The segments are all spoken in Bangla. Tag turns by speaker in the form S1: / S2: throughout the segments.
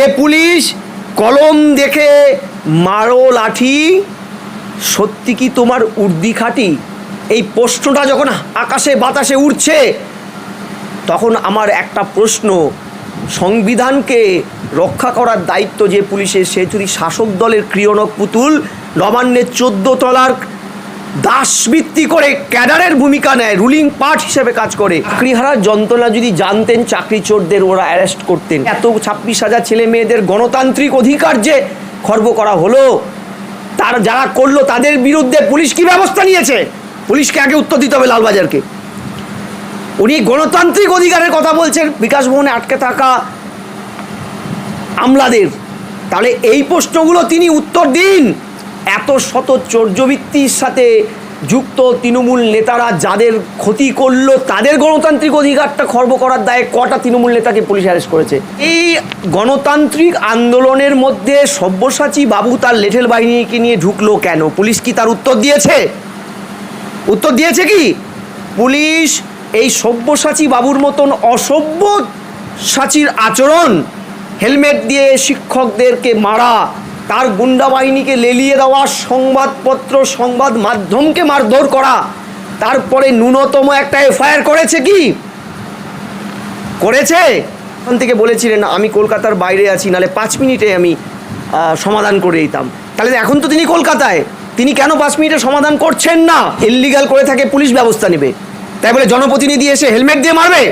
S1: যে পুলিশ? কলম দেখে মারো লাঠি। সত্যি কি তোমার উর্দি খাটি? এই প্রশ্নটা যখন আকাশে বাতাসে উঠছে তখন আমার একটা প্রশ্ন, সংবিধানকে রক্ষা করার দায়িত্ব যে পুলিশের, সে যদি শাসক দলের ক্রিয়নক পুতুল, নবান্নের চোদ্দ তলার দাসবৃত্তি করে ক্যাডারের ভূমিকা নেয় রুলিং পার্ট হিসেবে কাজ করে। চাকরিহারার যন্ত্রণা যদি জানতেন চাকরি চোরদের ওরা অ্যারেস্ট করতেন। এত ছাব্বিশ হাজার ছেলে মেয়েদের গণতান্ত্রিক অধিকার যে খর্ব করা হলো, তার যারা করল তাদের বিরুদ্ধে পুলিশ কি ব্যবস্থা নিয়েছে? পুলিশকে আগে উত্তর দিতে হবে লালবাজারকে। উনি গণতান্ত্রিক অধিকারের কথা বলছেন, বিকাশ ভবনে আটকে থাকা আমলাদের। তাহলে এই প্রশ্নগুলো তিনি উত্তর দিন। এত শত চর্যবৃত্তির সাথে যুক্ত তৃণমূল নেতারা যাদের ক্ষতি করল, তাদের গণতান্ত্রিক অধিকারটা খর্ব করার দায়ে কটা তৃণমূল নেতাকে পুলিশ অ্যারেস্ট করেছে? এই গণতান্ত্রিক আন্দোলনের মধ্যে সব্যসাচী বাবু তার লেঠেল বাহিনীকে নিয়ে ঢুকলো কেন? পুলিশ কি তার উত্তর দিয়েছে? উত্তর দিয়েছে কি? পুলিশ এই সব্যসাচী বাবুর মতন অসভ্য সাচীর আচরণ, হেলমেট দিয়ে শিক্ষকদেরকে মারা তার গুন্ডা বাহিনীকে লেলিয়ে দেওয়া, সংবাদপত্র, সংবাদ মাধ্যমকে মারধর করা, তারপরে ন্যূনতম একটা এফআইআর করেছে কি? করেছে? ওখান থেকে বলেছিলেন, আমি কলকাতার বাইরে আছি, নালে পাঁচ মিনিটে আমি সমাধান করে দিতাম। তাহলে এখন তো তিনি কলকাতায়। তিনি কেন পাঁচ মিনিটে সমাধান করছেন না? ইলিগাল করে থাকে, পুলিশ ব্যবস্থা নেবে। তাই বলে জনপ্রতিনিধি এসে হেলমেট দিয়ে মারবে?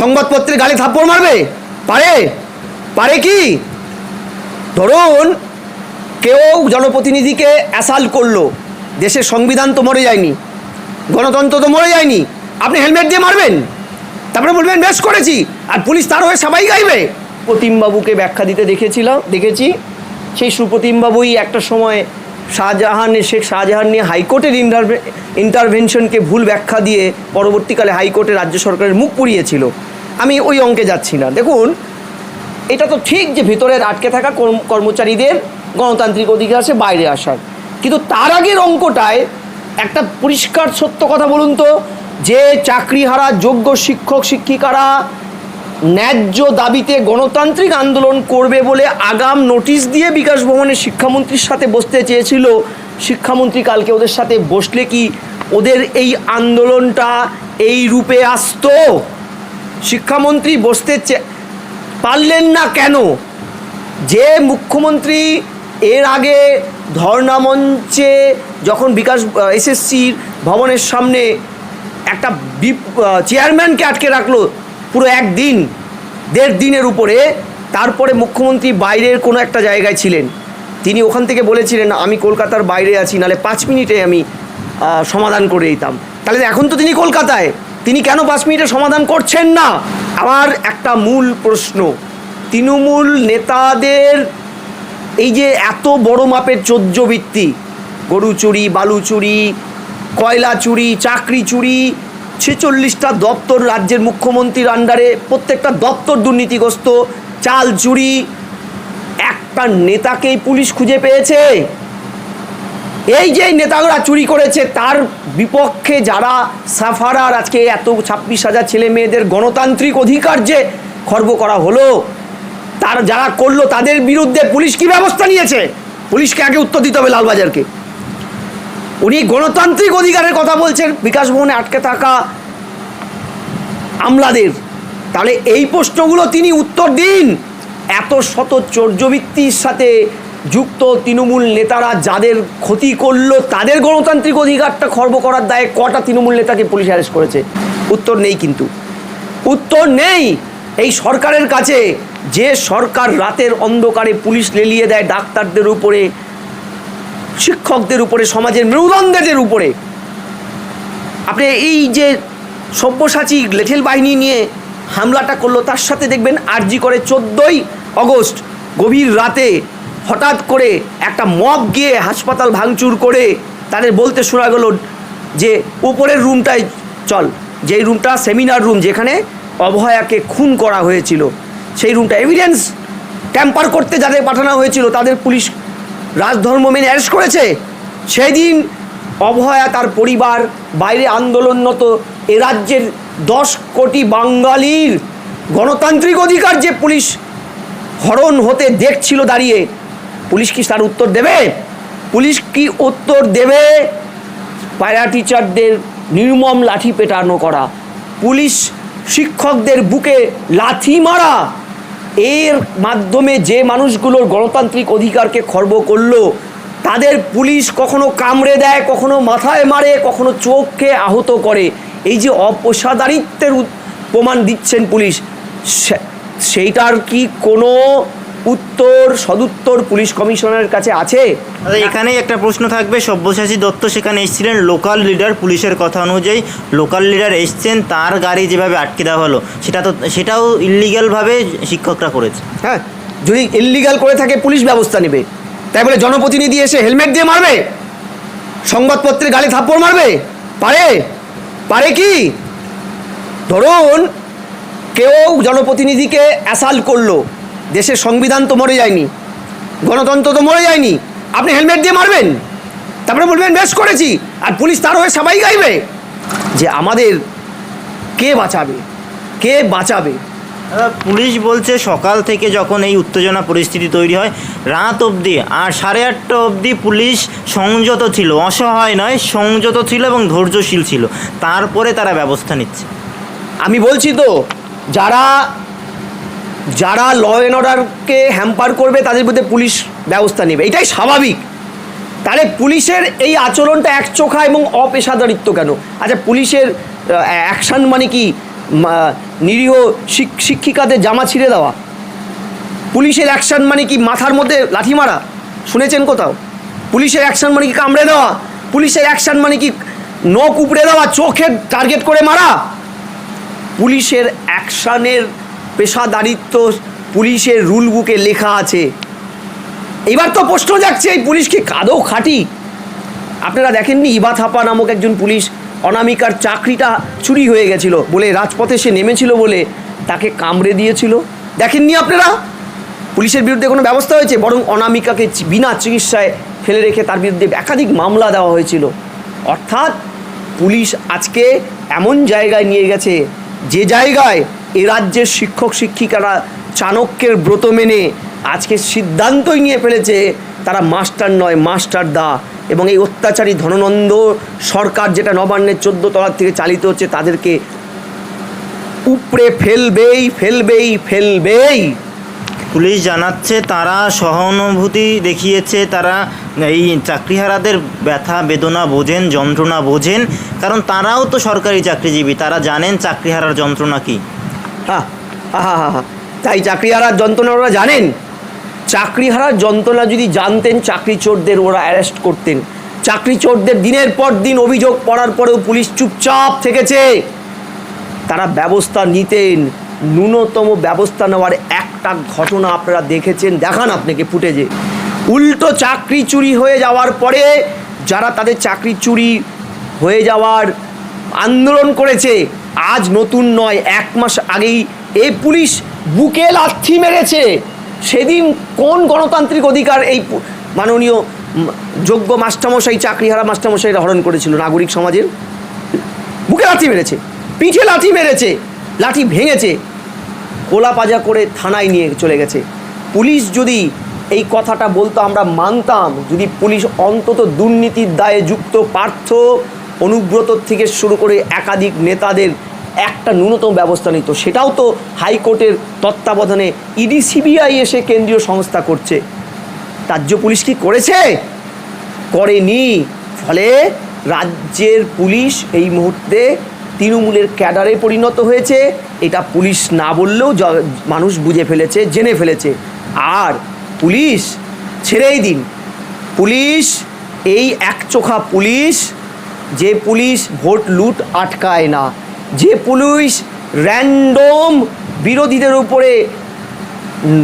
S1: সংবাদপত্রের গালে থাপ্পড় মারবে? পারে? পারে কি? ধরুন কেউ জনপ্রতিনিধিকে অ্যাসাল্ট করল, দেশের সংবিধান তো মরে যায়নি, গণতন্ত্র তো মরে যায়নি, আপনি হেলমেট দিয়ে মারবেন, তারপরে বলবেন, বেশ করেছি। আর পুলিশ তার হয়ে সবাই গাইবে। প্রতিমবাবুকে ব্যাখ্যা দিতে দেখেছিলাম, দেখেছি। সেই সুপ্রতিমবাবুই একটা সময় শাহজাহান, শেখ শাহজাহান নিয়ে হাইকোর্টের ইন্টারভে ইন্টারভেনশনকে ভুল ব্যাখ্যা দিয়ে পরবর্তীকালে হাইকোর্টে রাজ্য সরকারের মুখ পুড়িয়েছিল। আমি ওই অঙ্কে যাচ্ছি না। দেখুন এটা তো ঠিক যে ভেতরের আটকে থাকা কর্ম- কর্মচারীদের গণতান্ত্রিক অধিকার আছে বাইরে আসার। কিন্তু তার আগের অঙ্কটায় একটা পরিষ্কার সত্য কথা বলুন তো, যে চাকরি চাকরিহারা যোগ্য শিক্ষক শিক্ষিকারা ন্যায্য দাবিতে গণতান্ত্রিক আন্দোলন করবে বলে আগাম নোটিশ দিয়ে বিকাশ ভবনে শিক্ষামন্ত্রীর সাথে বসতে চেয়েছিল। শিক্ষামন্ত্রী কালকে ওদের সাথে বসলে কি ওদের এই আন্দোলনটা এই রূপে আসতো? শিক্ষামন্ত্রী বসতে চে- পারলেন না কেন? যে মুখ্যমন্ত্রী এর আগে ধর্ণা মঞ্চে যখন বিকাশ এসএসসির ভবনের সামনে একটা চেয়ারম্যানকে আটকে রাখল পুরো একদিন, দেড় দিনের উপরে, তারপরে মুখ্যমন্ত্রী বাইরের কোনো একটা জায়গায় ছিলেন। তিনি ওখান থেকে বলেছিলেন, আমি কলকাতার বাইরে আছি, নালে পাঁচ মিনিটে আমি সমাধান করে দিতাম। তাহলে এখন তো তিনি কলকাতায়, তিনি কেন পাঁচ মিনিটে সমাধান করছেন না? আমার একটা মূল প্রশ্ন। তৃণমূল নেতাদের এই যে এত বড় মাপের চোদ্যবৃত্তি গরু চুরি, বালু চুরি, কয়লা চুরি, চাকরি চুরি, ছেচল্লিশটা দপ্তর রাজ্যের মুখ্যমন্ত্রীর আন্ডারে প্রত্যেকটা দপ্তর দুর্নীতিগ্রস্ত, চাল চুরি, একটা নেতাকেই পুলিশ খুঁজে পেয়েছে। এই যে নেতারা চুরি করেছে, তার বিপক্ষে যারা সাফারার আজকে এত ছাব্বিশ হাজার ছেলে মেয়েদের গণতান্ত্রিক অধিকার যে খর্ব করা হলো, তার যারা করল, তাদের বিরুদ্ধে পুলিশ কি ব্যবস্থা নিয়েছে? পুলিশকে আগে উত্তর দিতে হবে লালবাজারকে। উনি গণতান্ত্রিক অধিকারের কথা বলছেন, বিকাশ ভবনে আটকে থাকা আমলাদের। তাহলে এই প্রশ্নগুলো তিনি উত্তর দিন। এত শত চর্যবৃত্তির সাথে যুক্ত তৃণমূল নেতারা যাদের ক্ষতি করল, তাদের গণতান্ত্রিক অধিকারটা খর্ব করার দায়ে কটা তৃণমূল নেতাকে পুলিশ অ্যারেস্ট করেছে? উত্তর নেই কিন্তু। উত্তর নেই! এই সরকারের কাছে যে সরকার রাতের অন্ধকারে পুলিশ লেলিয়ে দেয় ডাক্তারদের উপরে, শিক্ষকদের উপরে, সমাজের মেরুদণ্ডদের উপরে। আপনি এই যে সব্যসাচী লেঠেল বাহিনী নিয়ে হামলাটা করল, তার সাথে দেখবেন আরজি করে চোদ্দোই অগস্ট, গভীর রাতে হঠাৎ করে একটা মব গিয়ে হাসপাতাল ভাঙচুর করে তাদের বলতে শোনা গেল যে উপরের রুমটায় চল, যেই রুমটা সেমিনার রুম যেখানে অভয়াকে খুন করা হয়েছিল, সেই রুমটা এভিডেন্স ট্যাম্পার করতে যাদের পাঠানো হয়েছিল, তাদের পুলিশ রাজধর্ম মেনে অ্যারেস্ট করেছে। সেই দিন অভয়া তার পরিবার, বাইরে আন্দোলনরত এ রাজ্যের দশ কোটি বাঙালির গণতান্ত্রিক অধিকার যে পুলিশ হরণ হতে দেখছিল দাঁড়িয়ে পুলিশ কি তার উত্তর দেবে? পুলিশ কি উত্তর দেবে? প্যারা টিচারদের নির্মম লাঠি পেটানো করা। পুলিশ শিক্ষকদের বুকে লাথি মারা। এর মাধ্যমে যে মানুষগুলোর গণতান্ত্রিক অধিকারকে খর্ব করল, তাদের পুলিশ কখনো কামড়ে দেয়, কখনো মাথায় মারে, কখনো চোখকে আহত করে। এই যে অপেশাদারিত্বের উদ- প্রমাণ দিচ্ছেন পুলিশ সেইটার কি কোনো উত্তর সদুত্তর পুলিশ কমিশনারের কাছে আছে?
S2: এখানেই একটা প্রশ্ন থাকবে। সব্যসাচী দত্ত সেখানে এসেছিলেন। লোকাল লিডার পুলিশের কথা অনুযায়ী লোকাল লিডার এসছেন। তার গাড়ি যেভাবে আটকে দেওয়া হলো সেটা তো সেটাও ইলিগ্যালভাবে শিক্ষকরা করেছে।
S1: হ্যাঁ যদি ইল্লিগাল করে থাকে পুলিশ ব্যবস্থা নেবে। তাই বলে জনপ্রতিনিধি এসে হেলমেট দিয়ে মারবে? সংবাদপত্রে গালে থাপ্পড় মারবে? পারে? পারে কি? ধরুন কেউ জনপ্রতিনিধিকে অ্যাসাল্ট করল। দেশের সংবিধান তো মরে যায়নি গণতন্ত্র তো মরে যায়নি আপনি হেলমেট দিয়ে মারবেন তারপরে বলবেন বেশ করেছি। আর পুলিশ তার হয়ে সবাই গাইবে যে আমাদের কে বাঁচাবে কে বাঁচাবে।
S2: পুলিশ বলছে সকাল থেকে যখন এই উত্তেজনা পরিস্থিতি তৈরি হয় রাত অবধি আর সাড়ে আটটা অবধি পুলিশ সংযত ছিল অসহায় নয় সংযত ছিল এবং ধৈর্যশীল ছিল। তারপরে তারা ব্যবস্থা নিচ্ছে।
S1: আমি বলছি তো যারা যারা ল অ্যান্ড অর্ডারকে হ্যাম্পার করবে, তাদের বিরুদ্ধে পুলিশ ব্যবস্থা নেবে। এটাই স্বাভাবিক। তাহলে পুলিশের এই আচরণটা একচোখা এবং অপেশাদারিত্ব কেন? আচ্ছা পুলিশের অ্যাকশন মানে কি? নিরীহ শিক- শিক্ষিকাদের জামা ছিঁড়ে দেওয়া। পুলিশের অ্যাকশন মানে কি? মাথার মধ্যে লাঠি মারা? শুনেছেন কোথাও? পুলিশের অ্যাকশন মানে কি? কামড়ে দেওয়া। পুলিশের অ্যাকশন মানে কি? নখ উপড়ে দেওয়া চোখের টার্গেট করে মারা। পুলিশের অ্যাকশানের পেশাদারিত্ব পুলিশের রুল বুকে লেখা আছে। এবার তো প্রশ্ন যাচ্ছে এই পুলিশ কি কাদৌ খাঁটি? আপনারা দেখেননি ইবা থাপা নামক একজন পুলিশ অনামিকার চাকরিটা চুরি হয়ে গেছিল বলে রাজপথে সে নেমেছিল বলে তাকে কামড়ে দিয়েছিল? দেখেননি আপনারা? পুলিশের বিরুদ্ধে কোনো ব্যবস্থা হয়েছে? বরং অনামিকাকে বিনা চিকিৎসায় ফেলে রেখে তার বিরুদ্ধে একাধিক মামলা দেওয়া হয়েছিল। অর্থাৎ পুলিশ আজকে এমন জায়গায় নিয়ে গেছে, যে জায়গায় এ রাজ্যের শিক্ষক, শিক্ষিকারা চাণক্যের ব্রত মেনে আজকে সিদ্ধান্তই নিয়ে ফেলেছে, তারা মাস্টার নয়, মাস্টার দা এবং এই অত্যাচারী ধননন্দ সরকার যেটা নবান্নের চোদ্দ তলার থেকে চালিত হচ্ছে, তাদেরকে উপড়ে ফেলবেই ফেলবেই ফেলবেই।
S2: পুলিশ জানাচ্ছে, তারা সহানুভূতি দেখিয়েছে, তারা এই চাকরিহারাদের ব্যথা বেদনা বোঝেন, যন্ত্রণা বোঝেন, কারণ তারাও তো সরকারি চাকরিজীবী, তারা জানেন চাকরিহারার যন্ত্রণা কী।
S1: তাই চাকরি হারার যন্ত্রণা ওরা জানেন? চাকরি হারার যন্ত্রণা যদি জানতেন, চাকরি চোরদের ওরা অ্যারেস্ট করতেন। চাকরি চোরদের দিনের পর দিন অভিযোগ পড়ার পরেও পুলিশ চুপচাপ থেকেছে। তারা ব্যবস্থা নিতেন। ন্যূনতম ব্যবস্থা নেওয়ার একটা ঘটনা আপনারা দেখেছেন। দেখান আপনাকে ফুটেজে। উল্টো চাকরি চুরি হয়ে যাওয়ার পরে, যারা তাদের চাকরি চুরি হয়ে যাওয়ার আন্দোলন করেছে। আজ নতুন নয়, এক মাস আগেই এই পুলিশ বুকে লাথি মেরেছে। সেদিন কোন গণতান্ত্রিক অধিকার এই মাননীয় যোগ্য মাস্টারমশাই, চাকরিহারা মাস্টারমশাইরা হরণ করেছিল নাগরিক সমাজের? বুকে লাথি মেরেছে, পিঠে লাঠি মেরেছে, লাঠি ভেঙেছে। কোলা পাজা করে থানায় নিয়ে চলে গেছে। পুলিশ যদি এই কথাটা বলতো, আমরা মানতাম। যদি পুলিশ অন্তত দুর্নীতির দায়ে যুক্ত পার্থ অনুব্রত থেকে শুরু করে একাধিক নেতাদের একটা ন্যূনতম ব্যবস্থা নিত। সেটাও তো হাইকোর্টের তত্ত্বাবধানে ইডি, সিবিআই এসে কেন্দ্রীয় সংস্থা করছে। রাজ্য পুলিশ কি করেছে? করেনি। ফলে রাজ্যের পুলিশ এই মুহূর্তে তৃণমূলের ক্যাডারে পরিণত হয়েছে। এটা পুলিশ না বললেও মানুষ বুঝে ফেলেছে, জেনে ফেলেছে। আর পুলিশ ছেড়েই দিন। পুলিশ, এই একচোখা পুলিশ যে পুলিশ ভোট লুট আটকায় না, যে পুলিশ র্যান্ডম বিরোধীদের উপরে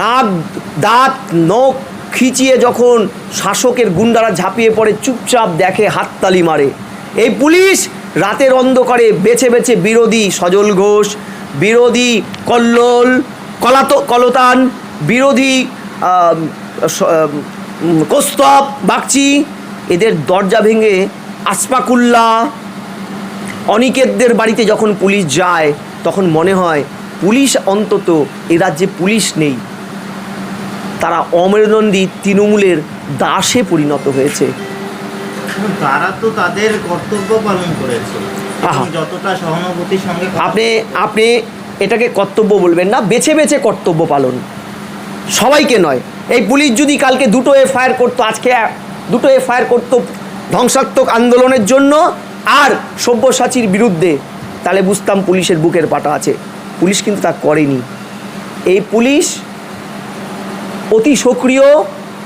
S1: নাক, দাঁত, নখ খিচিয়ে যখন শাসকের গুন্ডারা ঝাঁপিয়ে পড়ে, চুপচাপ দেখে, হাততালি মারে। এই পুলিশ রাতের অন্ধকারে বেছে বেছে বিরোধী সজল ঘোষ, বিরোধী কল্লোল, কলাত, কলতান, বিরোধী কস্তব, বাগচি, এদের দরজা ভেঙে আসপাকুল্লা অনিকেতদের বাড়িতে যখন পুলিশ যায় তখন মনে হয় পুলিশ অন্তত এ রাজ্যে পুলিশ নেই। তারা অমেরুদণ্ডী তৃণমূলের দাসে পরিণত হয়েছে।
S2: তারা তো তাদের কর্তব্য পালন করেছে। যতটা সহানুভূতির সঙ্গে
S1: আপনি আপনি এটাকে কর্তব্য বলবেন না বেছে বেছে কর্তব্য পালন। সবাইকে নয়। এই পুলিশ যদি কালকে দুটো এফআইআর করতো আজকে দুটো এফআইআর করতো ধ্বংসাত্মক আন্দোলনের জন্য আর সব্যসাচীর বিরুদ্ধে তাহলে বুঝতাম পুলিশের বুকের পাটা আছে। পুলিশ কিন্তু তা করেনি। এই পুলিশ অতি সক্রিয়,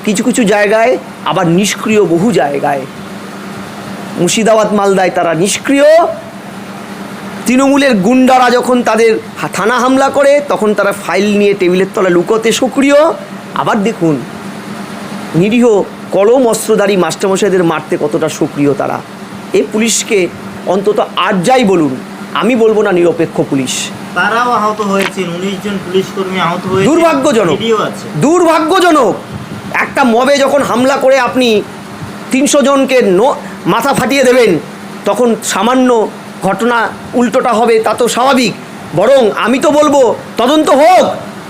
S1: কিছু কিছু জায়গায়, আবার নিষ্ক্রিয় বহু জায়গায়। মুর্শিদাবাদ মালদায় তারা নিষ্ক্রিয়। তৃণমূলের গুন্ডারা যখন তাদের থানা হামলা করে, তখন তারা ফাইল নিয়ে টেবিলের তলা লুকোতে সক্রিয়। আবার দেখুন, নিরীহ কলম অস্ত্রধারী মাস্টারমশাইদের মারতে কতটা সক্রিয় তারা? এই পুলিশকে অন্তত আর যাই বলুন। আমি বলব না নিরপেক্ষ পুলিশ।
S2: তারাও আহত হয়েছেন উনিশ জন পুলিশ কর্মী আহত হয়েছে
S1: দুর্ভাগ্যজনক। দুর্ভাগ্যজনক। একটা মবে যখন হামলা করে আপনি তিনশো জনকে নো মাথা ফাটিয়ে দেবেন তখন সামান্য ঘটনা উল্টোটা হবে তা তো স্বাভাবিক। বরং আমি তো বলব তদন্ত হোক।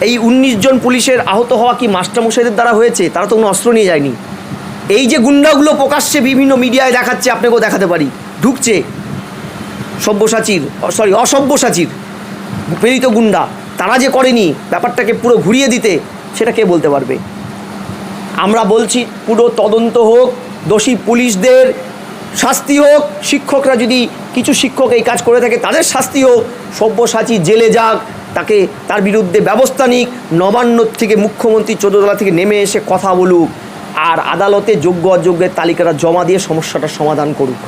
S1: এই উনিশ জন পুলিশের আহত হওয়া কি মাস্টারমশাইদের দ্বারা হয়েছে? তারা তো কোনো অস্ত্র নিয়ে যায়নি। এই যে গুন্ডাগুলো প্রকাশ্যে বিভিন্ন মিডিয়ায় দেখাচ্ছে, আপনাকেও দেখাতে পারি। ঢুকছে সব্যসাচীর সরি অসব্যসাচীর প্রেরিত গুন্ডা। তারা যে করেনি, ব্যাপারটাকে পুরো ঘুরিয়ে দিতে, সেটা কে বলতে পারবে? আমরা বলছি, পুরো তদন্ত হোক, দোষী পুলিশদের শাস্তি হোক, শিক্ষকরা যদি কিছু শিক্ষক এই কাজ করে থাকে, তাদের শাস্তি হোক সব্যসাচী জেলে যাক, তাকে তার বিরুদ্ধে ব্যবস্থা নিক, নবান্ন থেকে মুখ্যমন্ত্রী চোদ্দতলা থেকে নেমে এসে কথা বলুক। আর আদালতে যোগ্য অযোগ্যের তালিকাটা জমা দিয়ে সমস্যাটা সমাধান করুক।